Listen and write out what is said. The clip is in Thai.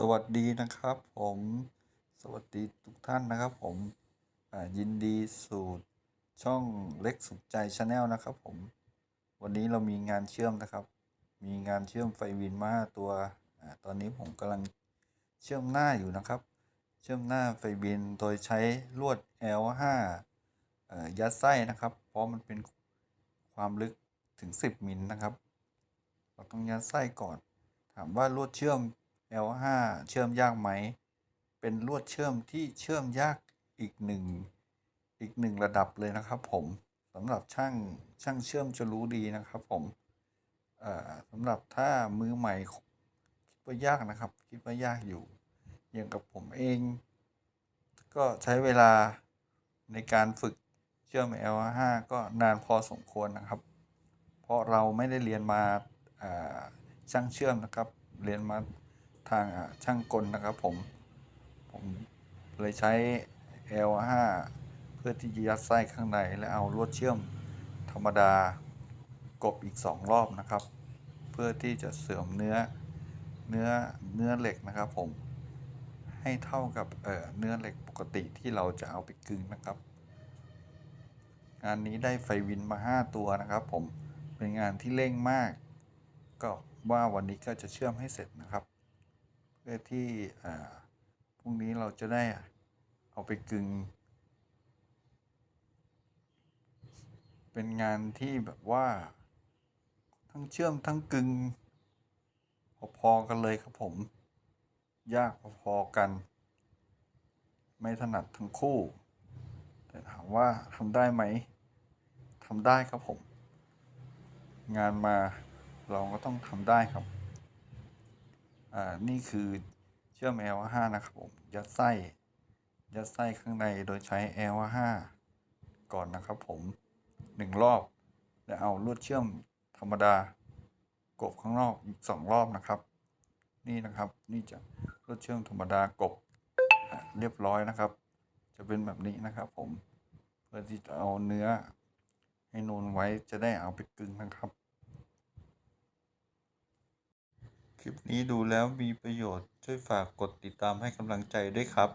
สวัสดีนะครับผมสวัสดีทุกท่านนะครับผมอ่ายินดีสู่ช่องเล็กสุขใจชาแนลนะครับผมวันนี้เรามีงานเชื่อมนะครับ มีงานเชื่อมไฟวินมาตัวอาตอนนี้ผมกำลังเชื่อมหน้าอยู่นะครับ เชื่อมหน้าไฟวินโดยใช้ลวด L5 เอ่อยัดไส้นะครับ เพราะมันเป็นความลึกถึง 10มิลนะครับ เราต้องยัดไส้ก่อน ถามว่าลวดเชื่อม L5 เชื่อมยากไหม เป็นลวดเชื่อมที่เชื่อมยากอีกหนึ่งอีกหนึ่งระดับเลยนะครับผมสำหรับช่างช่างเชื่อมจะรู้ดีนะครับผมสำหรับถ้ามือใหม่คิดว่ายากนะครับ คิดว่ายากอยู่ อย่างกับผมเอง ก็ใช้เวลาในการฝึกเชื่อม L5 ก็นานพอสมควรนะครับ เพราะเราไม่ได้เรียนมาช่างเชื่อมนะครับ เรียนมา ทางช่างกลนะครับผม ผมเลยใช้ L5 เพื่อที่จะยัดไส้ข้างใน และเอาลวดเชื่อมธรรมดากบอีก 2 รอบนะครับ เพื่อที่จะเสริมเนื้อเนื้อเนื้อเหล็กนะครับผมให้เท่ากับเเนื้อเหล็กปกติที่เราจะเอาไปกึ่งนะครับ งานนี้ได้ไฟวินมา 5 ตัวนะครับ ผมเป็นงานที่เร่งมาก ก็ว่าวันนี้ก็จะเชื่อมให้เสร็จนะครับ พื่อที่พรุ่งนี้เราจะได้เอาไปกึง เป็นงานที่แบบว่า ทั้งเชื่อมทั้งกึง พอๆกันเลยครับผม ยากพอๆกัน ไม่ถนัดทั้งคู่ แต่ถามว่าทำได้ไหมทำได้ครับผม งานมาเราก็ต้องทำได้ครับ อ่านี่คือเชื่อม L5 นะครับผม ยัดไส้ ยัดไส้ข้างในโดยใช้ L5 ก่อนนะครับผมหนึ่งรอบ แล้วเอาลวดเชื่อมธรรมดากบข้างนอกอีกสองรอบนะครับ นี่นะครับนี่จะลวดเชื่อมธรรมดากบเรียบร้อยนะครับ จะเป็นแบบนี้นะครับผมเพื่อที่จะเอาเนื้อให้นูนไว้จะได้เอาไปกึงนะครับ คลิปนี้ดูแล้วมีประโยชน์ ช่วยฝากกดติดตามให้กำลังใจด้วยครับ